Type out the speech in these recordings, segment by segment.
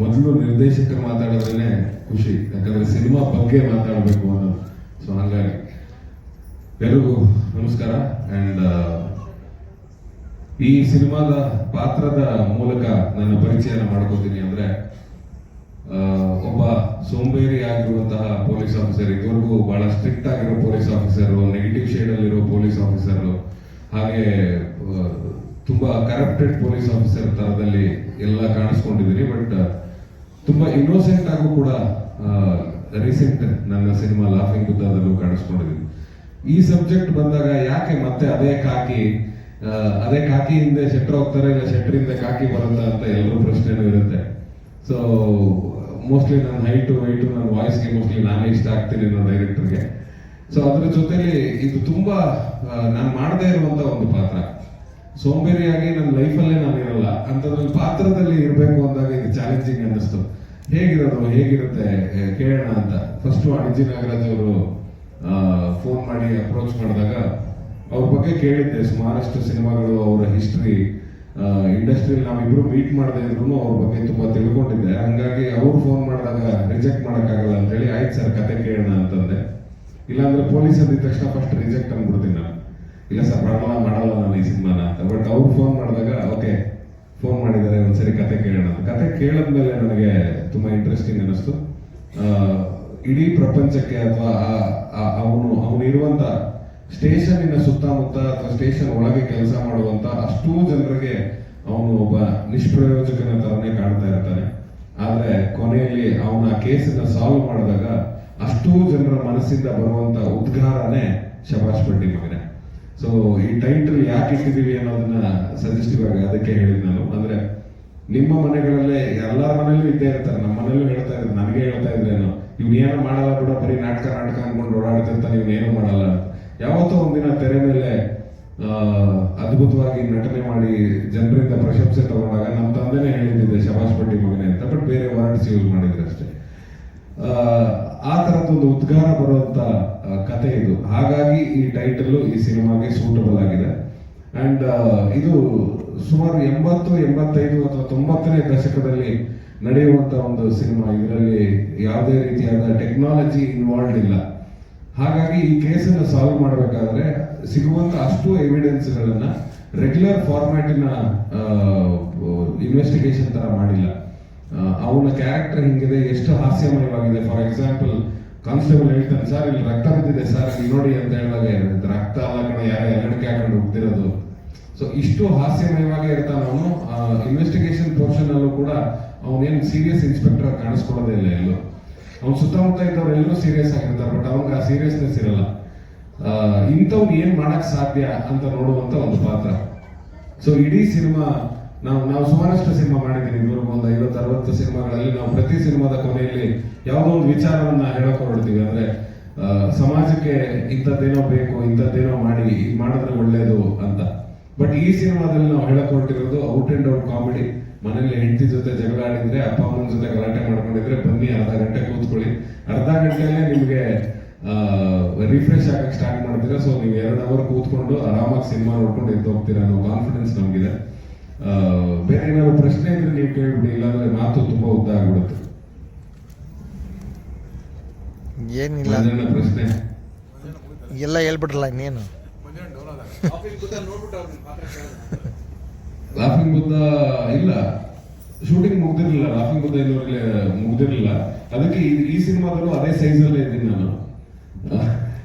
ಮೊದಲು ನಿರ್ದೇಶಕರು ಮಾತಾಡೋದ್ರೇ ಖುಷಿ. ಯಾಕಂದ್ರೆ ಸಿನಿಮಾ ಬಗ್ಗೆ ಮಾತಾಡಬೇಕು ಅನ್ನೋದು. ಸೊ ಹಾಗಾಗಿ ಎಲ್ರಿಗೂ ನಮಸ್ಕಾರ. ಅಂಡ್ ಈ ಸಿನಿಮಾದ ಪಾತ್ರದ ಮೂಲಕ ನನ್ನ ಪರಿಚಯನ ಮಾಡ್ಕೋತೀನಿ ಅಂದ್ರೆ ಒಬ್ಬ ಸೋಂಬೇರಿ ಆಗಿರುವಂತಹ ಪೊಲೀಸ್ ಆಫೀಸರ್, ಇದುವರೆಗೂ ಬಹಳ ಸ್ಟ್ರಿಕ್ಟ್ ಆಗಿರೋ ಪೊಲೀಸ್ ಆಫೀಸರ್ ನೆಗೆಟಿವ್ ಶೇಡ್ ಅಲ್ಲಿರೋ ಪೊಲೀಸ್ ಆಫೀಸರ್, ಹಾಗೆ ತುಂಬಾ ಕರಪ್ಟೆಡ್ ಪೊಲೀಸ್ ಆಫೀಸರ್ ತರದಲ್ಲಿ ಎಲ್ಲ ಕಾಣಿಸ್ಕೊಂಡಿದ್ದೀನಿ. ಬಟ್ ತುಂಬಾ ಇನ್ನೋಸೆಂಟ್ ಆಗೂ ಕೂಡ ರೀಸೆಂಟ್ ನನ್ನ ಸಿನಿಮಾ ಲಾಫಿಂಗ್ ಬುದ್ಧದಲ್ಲೂ ಕಾಣಿಸ್ಕೊಂಡಿದ್ದೀನಿ. ಈ ಸಬ್ಜೆಕ್ಟ್ ಬಂದಾಗ ಯಾಕೆ ಮತ್ತೆ ಅದೇ ಕಾಕಿ ಅದೇ ಕಾಕಿ ಹಿಂದೆ ಶೆಟ್ರ್ ಹೋಗ್ತಾರೆ, ಇಲ್ಲ ಶೆಟ್ರಿಂದ ಕಾಕಿ ಬರುತ್ತಾ ಅಂತ ಎಲ್ಲರೂ ಪ್ರಶ್ನೆನೂ ಇರುತ್ತೆ. ಸೊ ಮೋಸ್ಟ್ಲಿ ನನ್ನ ಹೈಟು ವೈಟು ನನ್ನ ವಾಯ್ಸ್ಗೆ ಮೋಸ್ಟ್ಲಿ ನಾನೇ ಇಷ್ಟ ಆಗ್ತೀನಿ ಅನ್ನೋ ಡೈರೆಕ್ಟರ್ಗೆ ಸೊ ಅದ್ರ ಜೊತೆಲಿ ಇದು ತುಂಬಾ ನಾನು ಮಾಡದೇ ಇರುವಂತ ಒಂದು ಪಾತ್ರ. ಸೋಂಬೇರಿಯಾಗಿ ನನ್ನ ಲೈಫಲ್ಲೇ ನಾನು ಇರಲ್ಲ ಅಂಥದ್ರಲ್ಲಿ ಪಾತ್ರದಲ್ಲಿ ಇರಬೇಕು ಅಂದಾಗ ಇದು ಚಾಲೆಂಜಿಂಗ್ ಅನ್ನಿಸ್ತು. ಹೇಗಿರೋದು, ಹೇಗಿರುತ್ತೆ ಕೇಳೋಣ ಅಂತ. ಫಸ್ಟ್ ವಾಣಿಜ್ಯ ನಾಗರಾಜ್ ಅವರು ಫೋನ್ ಮಾಡಿ ಅಪ್ರೋಚ್ ಮಾಡಿದಾಗ ಅವ್ರ ಬಗ್ಗೆ ಕೇಳಿದ್ದೆ. ಸುಮಾರಷ್ಟು ಸಿನಿಮಾಗಳು, ಅವರ ಹಿಸ್ಟ್ರಿ ಇಂಡಸ್ಟ್ರಿಯಲ್ಲಿ ನಾವಿಬ್ರು ಮೀಟ್ ಮಾಡದೇ ಇದ್ರು ಅವ್ರ ಬಗ್ಗೆ ತುಂಬಾ ತಿಳ್ಕೊಂಡಿದ್ದೆ. ಹಂಗಾಗಿ ಅವ್ರು ಫೋನ್ ಮಾಡಿದಾಗ ರಿಜೆಕ್ಟ್ ಮಾಡೋಕ್ಕಾಗಲ್ಲ ಅಂತೇಳಿ ಆಯ್ತು ಸರ್, ಕತೆ ಕೇಳೋಣ ಅಂತಂದೆ ಇಲ್ಲಾಂದ್ರೆ ಪೊಲೀಸ್ ಅಂದಿದ ತಕ್ಷಣ ಫಸ್ಟ್ ರಿಜೆಕ್ಟ್ ಅಂದ್ಬಿಡ್ತೀನಿ ನಾನು. ಇಲ್ಲ ಸರ್ ಮಾಡಲ್ಲ ಮಾಡಲ್ಲ ನಾನು ಈ ಸಿನಿಮಾನ ಅಂತ ಬಟ್ ಅವ್ರು ಫೋನ್ ಮಾಡಿದಾಗ ಓಕೆ ಫೋನ್ ಮಾಡಿದ್ದಾರೆ ಒಂದ್ಸರಿ ಕತೆ ಕೇಳದ ಮೇಲೆ ಕೇಳಿದ್ಮೇಲೆ ನನಗೆ ತುಂಬಾ ಇಂಟ್ರೆಸ್ಟಿಂಗ್ ಅನ್ನಿಸ್ತು. ಇಡೀ ಪ್ರಪಂಚಕ್ಕೆ ಅಥವಾ ಅವನು ಅವನಿರುವಂತ ಸ್ಟೇಷನ್ನಿನ ಸುತ್ತಮುತ್ತ ಅಥವಾ ಸ್ಟೇಷನ್ ಒಳಗೆ ಕೆಲಸ ಮಾಡುವಂತ ಅಷ್ಟೂ ಜನರಿಗೆ ಅವನು ಒಬ್ಬ ನಿಷ್ಪ್ರಯೋಜಕನ ತರನೇ ಕಾಣ್ತಾ ಇರ್ತಾನೆ. ಆದ್ರೆ ಕೊನೆಯಲ್ಲಿ ಅವನ ಕೇಸನ್ನ ಸಾಲ್ವ್ ಮಾಡಿದಾಗ ಅಷ್ಟೂ ಜನರ ಮನಸ್ಸಿಂದ ಬರುವಂತ ಉದ್ಗಾರನೇ ಶಬಾಷ್ ಪಟ್ಟಿ ಮಗನೆ. ಸೊ ಈ ಟೈಟಲ್ ಯಾಕೆ ಇಟ್ಟಿದೀವಿ ಅನ್ನೋದನ್ನ ಸಜೆಸ್ಟಿವ್ ಆಗಿ ಅದಕ್ಕೆ ಹೇಳಿದ್ ನಾನು. ಅಂದ್ರೆ ನಿಮ್ಮ ಮನೆಗಳಲ್ಲೇ ಎಲ್ಲಾರ ಮನೇಲೂ ಇದ್ದೇ ಇರ್ತಾರೆ. ನಮ್ಮ ಮನೇಲೂ ಹೇಳ್ತಾ ಇದ್ರು ನನಗೆ ಹೇಳ್ತಾ ಇದ್ರೇನು ಇವ್ನೇನು ಮಾಡಲ್ಲ ಕೂಡ ಬರೀ ನಾಟಕ ನಾಟಕ ಅನ್ಕೊಂಡು ಓಡಾಡ್ತಿರ್ತಾನೆ ಇವ್ನೇನು ಮಾಡಲ್ಲ. ಯಾವತ್ತೋ ಒಂದಿನ ತೆರೆ ಮೇಲೆ ಅದ್ಭುತವಾಗಿ ನಟನೆ ಮಾಡಿ ಜನರಿಂದ ಪ್ರಶಂಸೆ ತಗೊಂಡಾಗ ನಮ್ಮ ತಂದೆನೇ ಹೇಳಿದ್ದೆ ಶಬಾಷ್ ಪಟ್ಟಿ ಮಗನೇ ಅಂತ ಬಟ್ ಬೇರೆ ವರ್ಡ್ಸ್ ಯೂಸ್ ಮಾಡಿದ್ರೆ ಅಷ್ಟೇ. ಆ, ತರದೊಂದು ಉದ್ಗಾರ ಬರುವಂತ ಕತೆ ಇದು. ಹಾಗಾಗಿ ಈ ಟೈಟಲ್ ಈ ಸಿನಿಮಾಗೆ ಸೂಟಬಲ್ ಆಗಿದೆ. ಅಂಡ್ ಇದು ಸುಮಾರು ಎಂಬತ್ತು, ಎಂಬತ್ತೈದು ಅಥವಾ ತೊಂಬತ್ತನೇ ದಶಕದಲ್ಲಿ ನಡೆಯುವಂತ ಒಂದು ಸಿನಿಮಾ. ಇದರಲ್ಲಿ ಯಾವುದೇ ರೀತಿಯಾದ ಟೆಕ್ನಾಲಜಿ ಇನ್ವಾಲ್ವ್ ಇಲ್ಲ. ಹಾಗಾಗಿ ಈ ಕೇಸನ್ನು ಸಾಲ್ವ್ ಮಾಡಬೇಕಾದ್ರೆ ಸಿಗುವಂತ ಅಷ್ಟು ಎವಿಡೆನ್ಸ್ಗಳನ್ನ ರೆಗ್ಯುಲರ್ ಫಾರ್ಮ್ಯಾಟಿನ ಇನ್ವೆಸ್ಟಿಗೇಷನ್ ತರ ಮಾಡಿಲ್ಲ. ಅವನ ಕ್ಯಾರೆಕ್ಟರ್ ಹಿಂಗಿದೆ, ಎಷ್ಟು ಹಾಸ್ಯಮಯವಾಗಿದೆ. ಫಾರ್ ಎಕ್ಸಾಂಪಲ್ ಕಾನ್ಸ್ಟೇಬಲ್ ಹೇಳ್ತಾನೆ ಸರ್ ಇಲ್ಲಿ ರಕ್ತ ಬಿದ್ದಿದೆ ಸರ್ ಇಲ್ಲಿ ನೋಡಿ ಅಂತ ಹೇಳಿದಾಗ ಸೊ ಇಷ್ಟು ಹಾಸ್ಯಮಯವಾಗಿ ಇರ್ತಾನೆ ಇನ್ವೆಸ್ಟಿಗೇಷನ್ ಪೋರ್ಷನ್ ಅಲ್ಲೂ ಕೂಡ ಅವನೇನು ಸೀರಿಯಸ್ ಇನ್ಸ್ಪೆಕ್ಟರ್ ಕಾಣಿಸ್ಕೊಳ್ಳೋದೇ ಇಲ್ಲ ಎಲ್ಲೂ. ಅವ್ನ ಸುತ್ತಮುತ್ತ ಇದ್ದವ್ರು ಎಲ್ಲರೂ ಸೀರಿಯಸ್ ಆಗಿರ್ತಾರೆ ಬಟ್ ಅವ್ನಿಗೆ ಆ ಸೀರಿಯಸ್ನೆಸ್ ಇರಲ್ಲ. ಇಂಥವ್ನು ಏನ್ ಮಾಡಕ್ ಸಾಧ್ಯ ಅಂತ ನೋಡುವಂತ ಒಂದು ಪಾತ್ರ. ಸೊ ಇಡೀ ಸಿನಿಮಾ, ನಾವು ನಾವು ಸುಮಾರಷ್ಟು ಸಿನಿಮಾ ಮಾಡಿದ್ದೀವಿ ಇದುವರೆಗೂ ಒಂದು ಐವತ್ತು, ಅರವತ್ತು ಸಿನಿಮಾಗಳಲ್ಲಿ ನಾವು ಪ್ರತಿ ಸಿನಿಮಾದ ಕೊನೆಯಲ್ಲಿ ಯಾವುದೋ ಒಂದು ವಿಚಾರವನ್ನ ಹೇಳಕ್ ಹೊರಡ್ತೀವಿ. ಅಂದ್ರೆ ಸಮಾಜಕ್ಕೆ ಇಂಥದ್ದೇನೋ ಬೇಕು, ಇಂಥದ್ದೇನೋ ಮಾಡಿ ಮಾಡಿದ್ರೆ ಒಳ್ಳೇದು ಅಂತ. ಬಟ್ ಈ ಸಿನಿಮಾದಲ್ಲಿ ನಾವು ಹೇಳಕ್ ಹೊರಟಿರೋದು ಔಟ್ ಅಂಡ್ ಔಟ್ ಕಾಮಿಡಿ ಮನೇಲಿ ಹೆಂಡತಿ ಜೊತೆ ಜಗಳ ಆಡಿದ್ರೆ ಅಪ್ಪ ಅಮ್ಮನ ಜೊತೆ ಗಲಾಟೆ ಮಾಡ್ಕೊಂಡಿದ್ರೆ ಬನ್ನಿ ಅರ್ಧ ಗಂಟೆ ಕೂತ್ಕೊಳ್ಳಿ. ಅರ್ಧ ಗಂಟೆಯಲ್ಲೇ ನಿಮ್ಗೆ ರಿಫ್ರೆಶ್ ಆಗಕ್ಕೆ ಸ್ಟಾರ್ಟ್ ಮಾಡಿದ್ರೆ ಸೊ ನೀವು ಎರಡು ಅವರ್ ಕೂತ್ಕೊಂಡು ಆರಾಮಾಗಿ ಸಿನಿಮಾ ನೋಡ್ಕೊಂಡು ಎದ್ದು ಹೋಗ್ತೀರಾ ಅನ್ನೋ ಕಾನ್ಫಿಡೆನ್ಸ್ ನಮಗಿದೆ. ಆ, ಬೇರೆ ಏನಾದ್ರು ಪ್ರಶ್ನೆ ಇದ್ರೆ ನೀವು ಕೇಳ್ಬಿಡಿ ಇಲ್ಲಾಂದ್ರೆ ಮಾತು ತುಂಬಾ ಉದ್ದ ಆಗ್ಬಿಡುತ್ತೆ. ಏನಿಲ್ಲ. ಪ್ರಶ್ನೆ. ಎಲ್ಲ ಹೇಳ್ಬಿಟ್ರಲ್ಲ ಇನ್ನೇನು? ಲಾಫಿಂಗ್ ಬುದ್ಧ ಇಲ್ಲ. ಶೂಟಿಂಗ್ ಮುಗ್ದಿರ್ಲಿಲ್ಲ. ಲಾಫಿಂಗ್ ಬುದ್ಧ ಇನ್ನೂರಲ್ಲಿ ಮುಗ್ದಿರ್ಲಿಲ್ಲ. ಅದಕ್ಕೆ ಈ- ಸಿನಿಮಾದಲ್ಲೂ ಅದೇ ಸೈಜ್ ಅಲ್ಲೇ ಇದ್ದೀನಿ ನಾನು.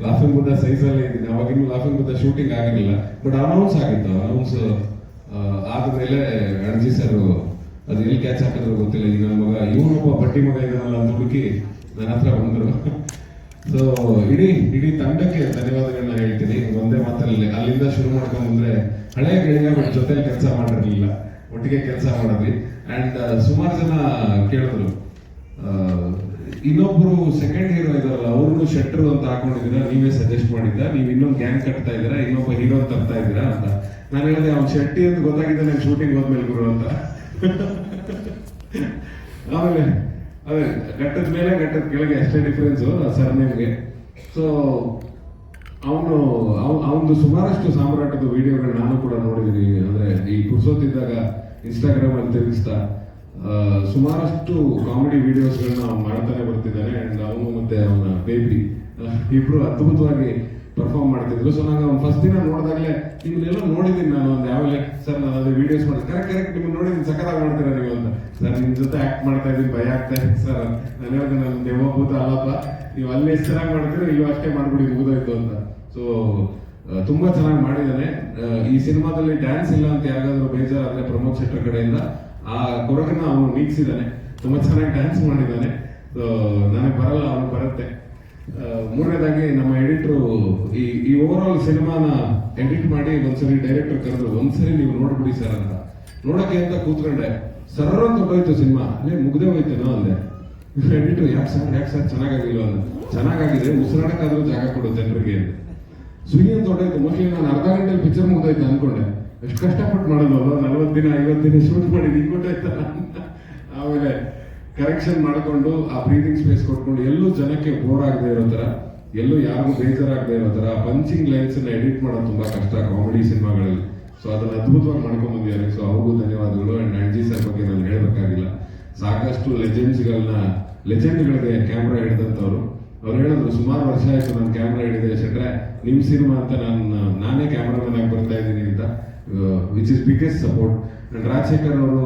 ಲಾಫಿಂಗ್ ಬುದ್ಧ ಸೈಜ್ ಅಲ್ಲೇ ಇದ್ದೀನಿ. ಅವಾಗಿನ್ನು ಲಾಫಿಂಗ್ ಬುದ್ಧ ಶೂಟಿಂಗ್ ಆಗಿರಲಿಲ್ಲ. ಬಟ್ ಅನೌನ್ಸ್ ಆಗಿತ್ತು. ಅನೌನ್ಸ್ ಆದ್ಮೇಲೆ ಅಣಜಿ ಸರ್ ಅದು ಎಲ್ಲಿ ಕ್ಯಾಚ್ ಹಾಕಿದ್ರು ಗೊತ್ತಿಲ್ಲ. ಈಗ ನನ್ನ ಮಗ, ಇವನೊಬ್ಬ ಬಟ್ಟಿ ಮಗ ಇದ್ದಾನಲ್ಲ ಅಂತ ಹುಡುಕಿ ನನ್ನ ಹತ್ರ ಬಂದ್ರು. ಸೊ ಇಡೀ ಇಡೀ ತಂಡಕ್ಕೆ ಧನ್ಯವಾದಗಳನ್ನ ಹೇಳ್ತೀನಿ. ಒಂದೇ ಮಾತಲ್ಲಿ ಅಲ್ಲಿಂದ ಶುರು ಮಾಡ್ಕೊಂಡ್ ಬಂದ್ರೆ ಹಳೆಯ ಗೆಳೆಯ ಜೊತೆಲಿ ಕೆಲಸ ಮಾಡಿರ್ಲಿಲ್ಲ ಒಟ್ಟಿಗೆ ಕೆಲಸ ಮಾಡಿದ್ವಿ ಅಂಡ್ ಸುಮಾರು ಜನ ಕೇಳಿದ್ರು. ಆ, ಇನ್ನೊಬ್ರು ಸೆಕೆಂಡ್ ಹೀರೋ ಇದಾರಲ್ಲ ಅವ್ರನ್ನು ಶೆಟ್ರು ಅಂತ ಹಾಕೊಂಡಿದ್ದೀರಾ? ನೀವೇ ಸಜೆಸ್ಟ್ ಮಾಡಿದ್ದ. ನೀವು ಇನ್ನೊಂದು ಗ್ಯಾಂಗ್ ಕಟ್ತಾ ಇದ್ದೀರಾ? ಇನ್ನೊಬ್ಬ ಹೀರೋ ತರ್ತಾ ಇದ್ದೀರಾ ಅಂತ. ನಾನು ಹೇಳಿದೆ ಅವ್ನು ಶೆಟ್ಟಿ ಅಂತ ಗೊತ್ತಾಗಿದೆ ನಾನು ಶೂಟಿಂಗ್ ಹೋದ್ಮೇಲೆ ಗುರು ಅಂತ. ಆಮೇಲೆ ಅದೇ, ಘಟ್ಟದ ಮೇಲೆ ಘಟ್ಟದ ಕೆಳಗೆ ಅಷ್ಟೇ ಡಿಫರೆನ್ಸ್ ಸರ್ ನಿಮಗೆ. ಸೊ ಅವನು ಅವನು ಸುಮಾರಷ್ಟು ಸಾಮ್ರಾಟದ ವಿಡಿಯೋಗಳು ನಾನು ಕೂಡ ನೋಡಿದ್ದೀನಿ ಅಂದರೆ ಈ ಪುರ್ಸೋತಿದ್ದಾಗ ಇನ್ಸ್ಟಾಗ್ರಾಮ್ ಅಲ್ಲಿ ತಿರುಗಿಸ್ತಾ ಸುಮಾರಷ್ಟು ಕಾಮಿಡಿ ವಿಡಿಯೋಸ್ಗಳನ್ನ ಅವ್ನು ಮಾಡ್ತಾನೆ ಬರ್ತಿದ್ದಾನೆ. ಅಂಡ್ ಅವನು ಮತ್ತೆ ಅವನ ಬೇಬಿ ಇಬ್ಬರು ಅದ್ಭುತವಾಗಿ ಪರ್ಫಾರ್ಮ್ ಮಾಡ್ತಿದ್ರು ಸೊ ನಂಗೆ ಅವ್ನು ಫಸ್ಟ್ ದಿನ ನೋಡಿದಾಗಲೇ ನಿಮ್ಮನ್ನೆಲ್ಲ ನೋಡಿದ್ದೀನಿ ನಾನು ಒಂದು ಯಾವಾಗಲೇ. ಸರ್ ನಾನು ಅದೇ ವಿಡಿಯೋಸ್ ಮಾಡಿ ಕರೆಕ್ಟ್ ಕರೆಕ್ಟ್ ನಿಮ್ಮನ್ನ ನೋಡಿದ್ದೀನಿ ಸಖತ್ತಾಗಿ ಮಾಡ್ತೀರಾ ನೀವು ಅಂತ. ಸರ್ ನಿಮ್ಮ ಜೊತೆ ಆ್ಯಕ್ಟ್ ಮಾಡ್ತಾ ಇದ್ದೀನಿ. ಭಯ ಆಗ್ತಾ ಇದೆ ಸರ್ ನಾನು ಹೇಳಿದೆ ನನ್ನ ದೇವಭೂತ ಅಲ್ಲಪ್ಪ ನೀವು ಅಲ್ಲಿ ಎಷ್ಟು ಚೆನ್ನಾಗಿ ಮಾಡ್ತೀರೋ, ಇಲ್ಲೂ ಅಷ್ಟೇ ಮಾಡಿಬಿಡಿ, ಮುಗಿದೋಯ್ತು ಅಂತ. ಸೊ ತುಂಬಾ ಚೆನ್ನಾಗಿ ಮಾಡಿದ್ದಾನೆ ಈ ಸಿನಿಮಾದಲ್ಲಿ ಡ್ಯಾನ್ಸ್ ಇಲ್ಲ ಅಂತ ಯಾರಿಗಾದ್ರೂ ಬೇಜಾರಾದ್ರೆ ಪ್ರಮೋದ್ ಶೆಟ್ಟರ್ ಕಡೆಯಿಂದ, ಆ ಕೊರಗನ್ನ ಅವನು ನೀಗಿಸಿದ್ದಾನೆ ತುಂಬಾ ಚೆನ್ನಾಗಿ ಡ್ಯಾನ್ಸ್ ಮಾಡಿದ್ದಾನೆ ಸೊ ನನಗೆ ಬರಲ್ಲ ಅವನು ಬರುತ್ತೆ. ಮೂರನೇದಾಗಿ ನಮ್ಮ ಎಡಿಟರು ಈ ಈ ಓವರ್ ಆಲ್ ಸಿನಿಮಾನ ಎಡಿಟ್ ಮಾಡಿ ಒಂದ್ಸರಿ ಡೈರೆಕ್ಟರ್ ಕರೆದ್ರು, ಒಂದ್ಸರಿ ನೀವು ನೋಡ್ಬಿಡಿ ಸರ್ ಅಂತ. ನೋಡಕ್ಕೆ ಅಂತ ಕೂತ್ಕೊಂಡೆ ಸರ್ರ ಅಂತ ಹೋಯ್ತು ಸಿನಿಮಾ. ಅಲ್ಲೇ ಮುಗ್ದೇ ಹೋಯ್ತೇನೋ ಅಂದೆ. ಎಡಿಟರ್ ಯಾಕೆ ಸರ್ ಯಾಕೆ ಸರ್ ಚೆನ್ನಾಗಾಗಿಲ್ಲ? ಅಂದ. ಚೆನ್ನಾಗಾಗಿದೆ, ಉಸಿರಾಡಕ್ಕಾದ್ರೂ ಜಾಗ ಕೊಡು ಜನರಿಗೆ ಸುನಿ ಅಂತ ಹೊಟ್ಟೋಯ್ತು ಮೋಸ್ಟ್ಲಿ ನಾನು ಅರ್ಧ ಗಂಟೆ ಪಿಕ್ಚರ್ ಮುಗ್ದೋಯ್ತು ಅನ್ಕೊಂಡೆ. ಎಷ್ಟು ಕಷ್ಟಪಟ್ಟು ಮಾಡೋದು ನಲ್ವತ್ತು ದಿನ, ಐವತ್ತು ದಿನ ಶೂಟ್ ಮಾಡಿ ಹಿಂಗೊಟ್ಟೋಯ್ತಲ್ಲ ಆಮೇಲೆ ಕರೆಕ್ಷನ್ ಮಾಡಿಕೊಂಡು ಆ ಬ್ರೀದಿಂಗ್ ಸ್ಪೇಸ್ ಕೊಟ್ಕೊಂಡು ಎಲ್ಲೂ ಜನಕ್ಕೆ ಬೋರ್ ಆಗದೆ ಇರೋ ತರ ಎಲ್ಲೂ ಯಾರಿಗೂ ಬೇಜಾರಾಗದೆ ಇರೋ ತರ ಪಂಚಿಂಗ್ ಲೈನ್ಸ್ ಅನ್ನ ಎಡಿಟ್ ಮಾಡೋದು ತುಂಬಾ ಕಷ್ಟ ಕಾಮಿಡಿ ಸಿನಿಮಾಗಳಲ್ಲಿ ಸೊ ಅದನ್ನ ಅದ್ಭುತವಾಗಿ ಮಾಡ್ಕೊಂಡ್ ಬಂದಿದ್ದಾರೆ. ಸೊ ಅವ್ರಿಗೂ ಧನ್ಯವಾದಗಳು. ಅಂಡ್ ಅಣ್ಜಿ ಸರ್ ಬಗ್ಗೆ ನಾನು ಹೇಳಬೇಕಾಗಿಲ್ಲ. ಸಾಕಷ್ಟು ಲೆಜೆಂಡ್ಸ್ಗಳನ್ನ ಲೆಜೆಂಡ್ಗಳಿಗೆ ಕ್ಯಾಮ್ರಾ ಹಿಡಿದಂಥವ್ರು. ಅವ್ರು ಹೇಳಿದ್ರು ಸುಮಾರು ವರ್ಷ ಆಯ್ತು ನಾನು ಕ್ಯಾಮ್ರಾ ಹಿಡಿದೆ ಶೆಟ್ರೆ ನಿಮ್ಮ ಸಿನಿಮಾ ಅಂತ ನಾನು ನಾನೇ ಕ್ಯಾಮ್ರಾಮನ್ ಆಗಿ ಬರ್ತಾ ಇದ್ದೀನಿ ಅಂತ which is biggest support and Rajashekar ಅವರು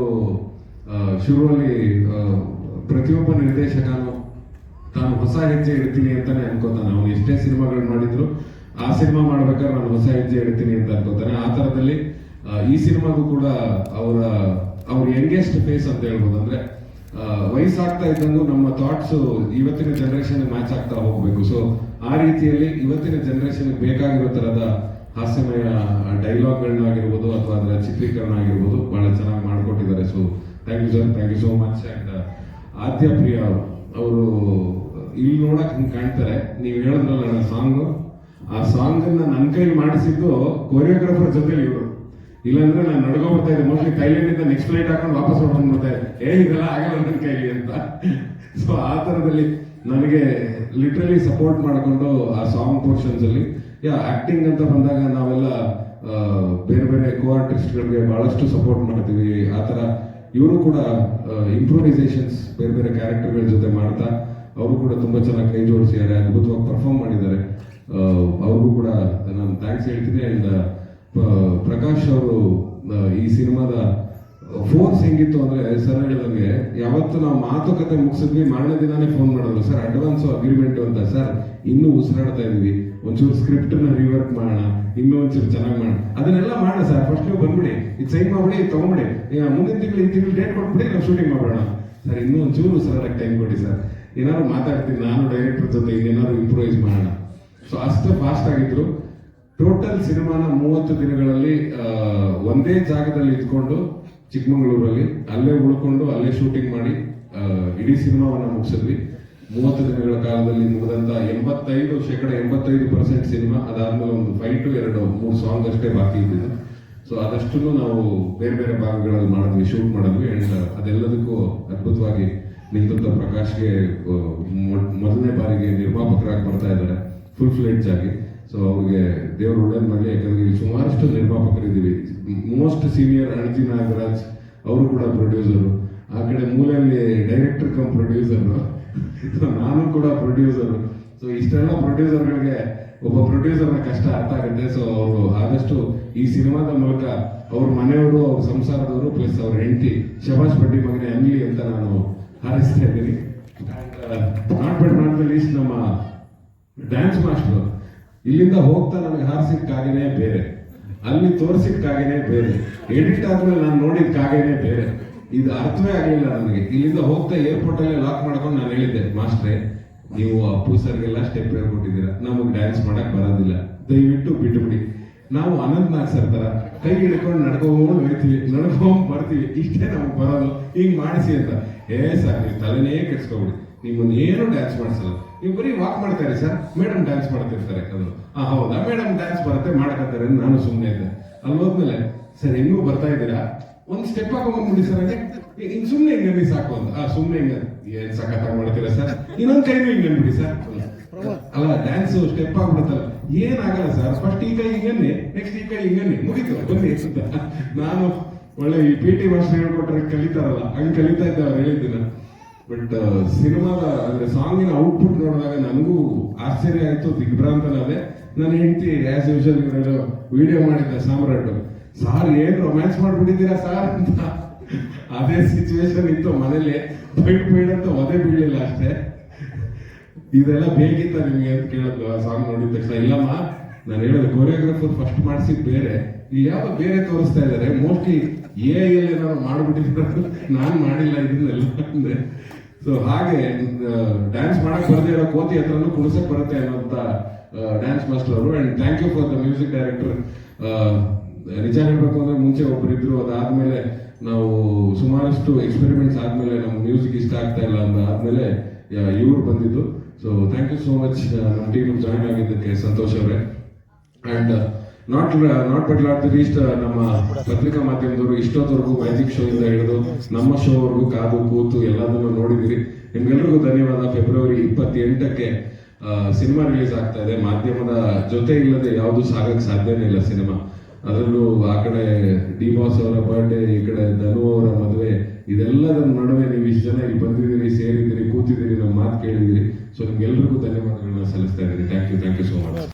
ಶುರುವಲ್ಲಿ ಆ, ಪ್ರತಿಯೊಬ್ಬ ನಿರ್ದೇಶಕನು ತಾನು ಹೊಸ ಹೆಜ್ಜೆ ಇಡ್ತೀನಿ ಅಂತಾನೆ ಅನ್ಕೋತಾನೆ. ಅವನು ಎಷ್ಟೇ ಸಿನಿಮಾಗಳು ಮಾಡಿದ್ರು ಆ ಸಿನಿಮಾ ಮಾಡ್ಬೇಕಾದ್ರೆ ನಾನು ಹೊಸ ಹೆಜ್ಜೆ ಇಡ್ತೀನಿ ಅಂತ ಅನ್ಕೋತಾನೆ. ಆ ತರದಲ್ಲಿ ಈ ಸಿನಿಮಾಗೂ ಕೂಡ ಅವರ, ಅವ್ರ ಯಂಗೆಸ್ಟ್ ಫೇಸ್ ಅಂತ ಹೇಳ್ಬೋದು. ಅಂದ್ರೆ ವಯಸ್ಸಾಗ್ತಾ ಇದ್ದಂಗೂ ನಮ್ಮ ಥಾಟ್ಸ್ ಇವತ್ತಿನ ಜನರೇಷನ್ ಮ್ಯಾಚ್ ಆಗ್ತಾ ಹೋಗ್ಬೇಕು. ಸೊ ಆ ರೀತಿಯಲ್ಲಿ ಇವತ್ತಿನ ಜನರೇಷನ್ ಬೇಕಾಗಿರೋ ತರದ ಹಾಸ್ಯಮಯ ಡೈಲಾಗ್ಗಳನ್ನಾಗಿರ್ಬೋದು ಅಥವಾ ಅದರ ಚಿತ್ರೀಕರಣ ಆಗಿರ್ಬೋದು, ಬಹಳ ಚೆನ್ನಾಗಿ ಮಾಡ್ಕೊಟ್ಟಿದ್ದಾರೆ. So thank you sir thank you so much and Aadya Priya ಅವರು, ಇಲ್ಲಿ ನೋಡಕ್ ಹಿಂಗ್ ಕಾಣ್ತಾರೆ. ನೀವು ಹೇಳಿದ್ರಲ್ಲ ಸಾಂಗ್. ಆ ಸಾಂಗ್ ಅನ್ನ ನನ್ನ ಕೈಲಿ ಮಾಡಿಸಿದ್ದು ಕೊರಿಯೋಗ್ರಾಫರ್ ಜೊತೆಲಿ ಇವರು. ಇಲ್ಲಾಂದ್ರೆ ನಾನು ನಡ್ಕೊ ಬರ್ತಾ ಇದ್ದೆ. ಮೋಸ್ಟ್ಲಿ ಥೈಲ್ಯಾಂಡ್ ಇಂದ ನೆಕ್ಸ್ಟ್ ಫ್ಲೈಟ್ ಹಾಕೊಂಡು ವಾಪಸ್ ಹೊರಟು ಬರ್ತಾ ಇದ್ದೆ. ಏ, ಇದೆಲ್ಲ ಆಗಲ್ಲ ನನ್ನ ಕೈಲಿ ಅಂತ. ಸೊ ಆ ಥರದಲ್ಲಿ ನನಗೆ ಲಿಟ್ರಲಿ ಸಪೋರ್ಟ್ ಮಾಡಿಕೊಂಡು ಆ ಸಾಂಗ್ ಪೋರ್ಷನ್ಸ್ ಅಲ್ಲಿ. ಯಾ ಆಕ್ಟಿಂಗ್ ಅಂತ ಬಂದಾಗ ನಾವೆಲ್ಲ ಬೇರೆ ಬೇರೆ ಕೋ ಆರ್ಟಿಸ್ಟ್ಗಳಿಗೆ ಬಹಳಷ್ಟು ಸಪೋರ್ಟ್ ಮಾಡ್ತೀವಿ. ಆ ಇವರು ಕೂಡ ಇಂಪ್ರೂವೈಸೇಷನ್ಸ್ ಬೇರೆ ಬೇರೆ ಕ್ಯಾರೆಕ್ಟರ್ಗಳ ಜೊತೆ ಮಾಡ್ತಾ, ಅವರು ಕೂಡ ತುಂಬಾ ಚೆನ್ನಾಗಿ ಕೈ ಜೋಡಿಸಿದ್ದಾರೆ, ಅದ್ಭುತವಾಗಿ ಪರ್ಫಾರ್ಮ್ ಮಾಡಿದ್ದಾರೆ. ಅವರು ಅವ್ರಿಗೂ ಕೂಡ ನಾನು ಥ್ಯಾಂಕ್ಸ್ ಹೇಳ್ತೀನಿ. ಅಂಡ್ ಪ್ರಕಾಶ್ ಅವರು ಈ ಸಿನಿಮಾದ ಫೋನ್ಸ್ ಹೆಂಗಿತ್ತು ಅಂದ್ರೆ ಸರ್ ಹೇಳಿದಂಗೆ ಯಾವತ್ತು ನಾವು ಮಾತುಕತೆ ಮುಗಿಸಿದ್ವಿ, ಮಾರನೇ ದಿನಾನೇ ಫೋನ್ ಮಾಡೋದು ಸರ್ ಅಡ್ವಾನ್ಸ್ ಅಗ್ರಿಮೆಂಟ್ ಅಂತ. ಸರ್, ಇನ್ನೂ ಉಸಿರಾಡ್ತಾ ಇದ್ವಿ. ಒಂಚೂರು ಸ್ಕ್ರಿಪ್ಟ್ನ ರಿವರ್ಕ್ ಮಾಡೋಣ. ಇನ್ನೂ ಒಂಚೂರು ಚೆನ್ನಾಗಿ ಮಾಡೋಣ. ಅದನ್ನೆಲ್ಲ ಮಾಡೋಣ ಸರ್. ಫಸ್ಟ್ ನೀವು ಬಂದ್ಬಿಡಿ. ಇದು ಸೈನ್ ಮಾಡ್ಬಿಡಿ, ಇದು ತಗೊಂಬಿಡಿ ಮುಂದಿನ ತಿಂಗಳು, ಈ ತಿಂಗಳು ಡೇಟ್ ಕೊಟ್ಬಿಡಿ, ನಾವು ಶೂಟಿಂಗ್ ಮಾಡೋಣ ಸರ್, ಇನ್ನೂ ಒಂಚೂರು ಉಸಿರಾಡಕ್ಕೆ ಟೈಮ್ ಕೊಡಿ ಸರ್. ಏನಾದ್ರು ಮಾತಾಡ್ತೀನಿ, ನಾನು ಡೈರೆಕ್ಟರ್ ಜೊತೆ ಇನ್ನೇನಾದ್ರು ಇಂಪ್ರೂವೈಸ್ ಮಾಡೋಣ. ಸೊ ಅಷ್ಟು ಫಾಸ್ಟ್ ಆಗಿದ್ರು. ಟೋಟಲ್ ಸಿನಿಮಾನ ಮೂವತ್ತು ದಿನಗಳಲ್ಲಿ ಒಂದೇ ಜಾಗದಲ್ಲಿ ಇದ್ಕೊಂಡು ಚಿಕ್ಕಮಗಳೂರಲ್ಲಿ ಅಲ್ಲೇ ಉಳ್ಕೊಂಡು ಅಲ್ಲೇ ಶೂಟಿಂಗ್ ಮಾಡಿ ಇಡೀ ಸಿನಿಮಾವನ್ನು ಮುಗಿಸಿದ್ವಿ. ಮೂವತ್ತು ದಿನಗಳ ಕಾಲದಲ್ಲಿ ಮುಗಿದಂತ ಎಂಬತ್ತೈದು ಶೇಕಡ ಎಂಬತ್ತೈದು ಪರ್ಸೆಂಟ್ ಸಿನಿಮಾ, ಅದಾದ್ಮೇಲೆ ಒಂದು ಫೈವ್ ಟು ಎರಡು, ಮೂರು ಸಾಂಗ್ ಅಷ್ಟೇ ಬಾಕಿ ಇದ್ದಿದೆ ಸೊ ಅದಷ್ಟು ನಾವು ಬೇರೆ ಬೇರೆ ಭಾಗಗಳಲ್ಲಿ ಮಾಡಿದ್ವಿ ಶೂಟ್ ಮಾಡಿದ್ವಿ. ಅಂಡ್ ಅದೆಲ್ಲದಕ್ಕೂ ಅದ್ಭುತವಾಗಿ ನಿಂತ ಪ್ರಕಾಶ್ಗೆ ಮೊದಲನೇ ಬಾರಿಗೆ ನಿರ್ಮಾಪಕರಾಗಿ ಬರ್ತಾ ಇದ್ದಾರೆ ಫುಲ್ ಫ್ಲೆಡ್ಜ್ ಆಗಿ. ಸೊ ಅವ್ರಿಗೆ ದೇವ್ರು ಒಳ್ಳೇದ್ ಮಾಡಲಿ ಯಾಕಂದ್ರೆ ಇಲ್ಲಿ ಸುಮಾರಷ್ಟು ನಿರ್ಮಾಪಕರಿದ್ದೀವಿ. ಮೋಸ್ಟ್ ಸೀನಿಯರ್ ಅಣಜಿ ನಾಗರಾಜ್ ಅವರು ಕೂಡ ಪ್ರೊಡ್ಯೂಸರು ಆ ಕಡೆ ಮೂಲೆಯಲ್ಲಿ ಡೈರೆಕ್ಟರ್ ಕಮ್ ಪ್ರೊಡ್ಯೂಸರು ನಾನು ಕೂಡ ಪ್ರೊಡ್ಯೂಸರು ಸೊ ಇಷ್ಟೆಲ್ಲ ಪ್ರೊಡ್ಯೂಸರ್ಗಳಿಗೆ ಒಬ್ಬ ಪ್ರೊಡ್ಯೂಸರ್ನ ಕಷ್ಟ ಅರ್ಥ ಆಗುತ್ತೆ. ಸೊ ಅವರು ಆದಷ್ಟು ಈ ಸಿನಿಮಾದ ಮೂಲಕ ಅವ್ರ ಮನೆಯವರು, ಅವ್ರ ಸಂಸಾರದವರು ಪ್ಲಸ್ ಅವ್ರ ಹೆಂಡತಿ ಶಬಾಷ್ ಪಟ್ಟಿ ಮಗನೇ ಅನ್ಲಿ ಅಂತ ನಾನು ಹಾರೈಸ್ತಾ ಇದ್ದೀನಿ. ನಮ್ಮ ಡ್ಯಾನ್ಸ್ ಮಾಸ್ಟರ್ ಇಲ್ಲಿಂದ ಹೋಗ್ತಾ ನನಗೆ ಹಾರಿಸಿದ ಬೇರೆ. ಅಲ್ಲಿ ತೋರಿಸಿದ ಬೇರೆ. ಎಡಿಟ್ ಆದ್ಮೇಲೆ ನಾನು ನೋಡಿದ ಕಾಗೆನೇ ಬೇರೆ. ಇದು ಅರ್ಥವೇ ಆಗಲಿಲ್ಲ ನನಗೆ. ಇಲ್ಲಿಂದ ಹೋಗ್ತಾ ಏರ್ಪೋರ್ಟ್ ಅಲ್ಲಿ ಲಾಕ್ ಮಾಡ್ಕೊಂಡು ನಾನು ಹೇಳಿದ್ದೆ, ಮಾಸ್ಟ್ರೆ, ನೀವು ಅಪ್ಪು ಸರ್ಗೆಲ್ಲ ಸ್ಟೆಪ್ ಹೇಳ್ಕೊಟ್ಟಿದ್ದೀರಾ ನಮಗೆ ಡ್ಯಾನ್ಸ್ ಮಾಡಕ್ ಬರೋದಿಲ್ಲ. ದಯವಿಟ್ಟು ಬಿಟ್ಟುಬಿಡಿ. ನಾವು ಅನಂತ್ ನಾಗ್ ಸರ್ ತರ ಕೈ ಹಿಡ್ಕೊಂಡು ನಡ್ಕೊಂಡು ಹೋಗ್ತೀವಿ. ನಡ್ಕೊಂಡ್ ಬರ್ತೀವಿ. ಇಷ್ಟೇ ನಮಗೆ ಬರೋದು. ಹಿಂಗ್ ಮಾಡಿಸಿ ಅಂತ. ಏ ಸರ್, ನೀವು ತಲೆನೇ ಕೆಡ್ಸ್ಕೊಬಿಡಿ. ನಿಮ್ಮನ್ನ ಏನು ಡ್ಯಾನ್ಸ್ ಮಾಡಿಸಲ್ಲ. ನೀವು ಬರೀ ವಾಕ್ ಮಾಡ್ತಾರೆ ಸರ್. ಮೇಡಮ್ ಡ್ಯಾನ್ಸ್ ಮಾಡ್ತಿರ್ತಾರೆ ಅದು. ಆ, ಹೌದಾ? ಮೇಡಮ್ ಡ್ಯಾನ್ಸ್ ಬರುತ್ತೆ ಮಾಡಕತ್ತಾರೆ ನಾನು ಸುಮ್ಮನೆ ಇದ್ದೆ. ಅಲ್ಲಿ ಹೋದ್ಮೇಲೆ ಸರ್ ಹೆಂಗೂ ಬರ್ತಾ ಇದ್ದೀರಾ? ಒಂದ್ ಸ್ಟೆಪ್ ಹಾಕೊಂಡ್ಬಿಡಿ ಸರ್. ಹಂಗೆ ಹಿಂಗೆ ಸುಮ್ನೆ ಹಿಂಗ್ ನಂಬಿ ಸಾಕು ಅಂತ. ಆ, ಸುಮ್ನೆ ಹಿಂಗ ಏನ್ ಸಖತ್ತಾಗಿ ಮಾಡ್ತೀರಾ ಸರ್? ಇನ್ನೊಂದ್ ಕೈನೂ ಹಿಂಗ್ ನಂಬಿಡಿ ಸರ್. ಅಲ್ಲ ಡ್ಯಾನ್ಸ್ ಸ್ಟೆಪ್ ಆಗ್ಬಿಡುತ್ತಲ್ಲ. ಏನಾಗಲ್ಲ ಸರ್. ಫಸ್ಟ್ ಈ ಕೈ ಹಿಂಗನ್ನಿ ನೆಕ್ಸ್ಟ್ ಈ ಕೈ ಹಿಂಗನ್ನಿ ಮುಗಿತು. ಬನ್ನಿ ನಾನು ಒಳ್ಳೆ ಈ ಪಿ ಟಿ ಮಾಸ್ಟರ್ ಹೇಳ್ಕೊಟ್ರೆ ಕಲಿತಾರಲ್ಲ. ಹಂಗ್ ಕಲಿತಾ ಇದ್ದೆ ಅವ್ರು ಹೇಳಿದ್ದಿನ ಬಟ್ ಸಿನಿಮಾದ ಅಂದ್ರೆ ಸಾಂಗಿನ ಔಟ್ಪುಟ್ ನೋಡಿದಾಗ ನನಗೂ ಆಶ್ಚರ್ಯ ಆಯ್ತು ದಿಗ್ಭ್ರಾಂತನಾದೆ ನನ್ನ ಹೆಂಡತಿ ಆಸ್ ಯೂಶಲ್ ವಿಡಿಯೋ ಮಾಡಿದ್ದೆ ಸಾಮ್ರಾಟ್. ಸಾರ್, ಏನ್ ರೊಮ್ಯಾನ್ಸ್ ಮಾಡ್ಬಿಟ್ಟಿದ್ದೀರಾ ಸಾರ್? ಅಂತ. ಅದೇ ಸಿಚುವೇಶನ್ ಇತ್ತು ಮನೇಲಿ. ಬೈಟ್ ಬೈಟ್ ಅಂತ ಒದೆ ಬೀಳಲಿಲ್ಲ ಅಷ್ಟೇ. ಇದೆಲ್ಲ ಬೇಕಿತ್ತ ನಿಮ್ಗೆ ಅಂತ ಕೇಳೋದು ಆ ಸಾಂಗ್ ನೋಡಿದ ತಕ್ಷಣ. ಇಲ್ಲಮ್ಮ, ನಾನು ಹೇಳೋದು ಕೊರಿಯೋಗ್ರಾಫರ್ ಫಸ್ಟ್ ಮಾಡಿಸಿದ್ ಬೇರೆ. ಇಲ್ಲಿ ಯಾವ ಬೇರೆ ತೋರಿಸ್ತಾ ಇದ್ದಾರೆ. ಮೋಸ್ಟ್ಲಿ ಎ ಎಲ್ ಏನಾದ್ರು ಮಾಡ್ಬಿಟ್ಟಿದ್ರು ನಾನು ಮಾಡಿಲ್ಲ ಇದನ್ನೆಲ್ಲ. ಅಂದೆ ಸೊ ಹಾಗೆ ಡ್ಯಾನ್ಸ್ ಮಾಡಕ್ ಬರದೇ ಇರೋ ಕೋತಿ ಹತ್ರನೂ ಕುಣಿಸಕ್ ಬರುತ್ತೆ ಅನ್ನೋಂತ ಡ್ಯಾನ್ಸ್ ಮಾಸ್ಟರ್ ಅವರು. And thank you for the music director ನಿಜ ಹೇಳ್ಬೇಕು ಅಂದ್ರೆ ಮುಂಚೆ ಒಬ್ರು ಇದ್ರು, ಅದಾದ್ಮೇಲೆ ನಾವು ಸುಮಾರಷ್ಟು ಎಕ್ಸ್ಪೆರಿಮೆಂಟ್ಸ್ ಆದ್ಮೇಲೆ ನಮ್ಗೆ ಮ್ಯೂಸಿಕ್ ಇಷ್ಟ ಆಗ್ತಾ ಇಲ್ಲ ಅಂತ ಆದ್ಮೇಲೆ ಇವ್ರು ಬಂದಿದ್ದು. So thank you so much ನಮ್ಮ ಟೀಮ್ ಜಾಯ್ನ್ ಆಗಿದ್ದಕ್ಕೆ ಸಂತೋಷ್ ಅವರೇ. And not not but lot least ನಮ್ಮ ಪತ್ರಿಕಾ ಮಾಧ್ಯಮದವರು ಇಷ್ಟೊತ್ತವರೆಗೂ ಮ್ಯಾಜಿಕ್ ಶೋ ಇಂದ ಹಿಡಿದು ನಮ್ಮ ಶೋ ವರೆಗೂ ಕಾದು ಕೂತು ಎಲ್ಲದನ್ನು ನೋಡಿದಿರಿ. ನಿಮ್ಗೆಲ್ರಿಗೂ ಧನ್ಯವಾದ. ಫೆಬ್ರವರಿ ಇಪ್ಪತ್ತೆಂಟಕ್ಕೆ ಸಿನಿಮಾ ರಿಲೀಸ್ ಆಗ್ತಾ ಇದೆ. ಮಾಧ್ಯಮದ ಜೊತೆ ಇಲ್ಲದೆ ಯಾವುದು ಸಾಗಕ್ಕೆ ಸಾಧ್ಯನೇ ಇಲ್ಲ ಸಿನಿಮಾ. ಅದರಲ್ಲೂ ಆ ಕಡೆ ಡಿ ಬಾಸ್ ಅವರ ಬರ್ಡೇ ಈ ಕಡೆ ಧನು ಅವರ ಮದುವೆ, ಇದೆಲ್ಲದರ ನಡುವೆ ನೀವು ಇಷ್ಟು ಜನ ಇಲ್ಲಿ ಬಂದಿದ್ದೀರಿ, ಸೇರಿದ್ದೀರಿ, ಕೂತಿದ್ದೀರಿ ನಮ್ಮ ಮಾತು ಕೇಳಿದಿರಿ ಸೊ ನಿಮ್ಗೆಲ್ರಿಗೂ ಧನ್ಯವಾದಗಳನ್ನ ಸಲ್ಲಿಸ್ತಾ ಇದ್ದೀನಿ. Thank you thank you so much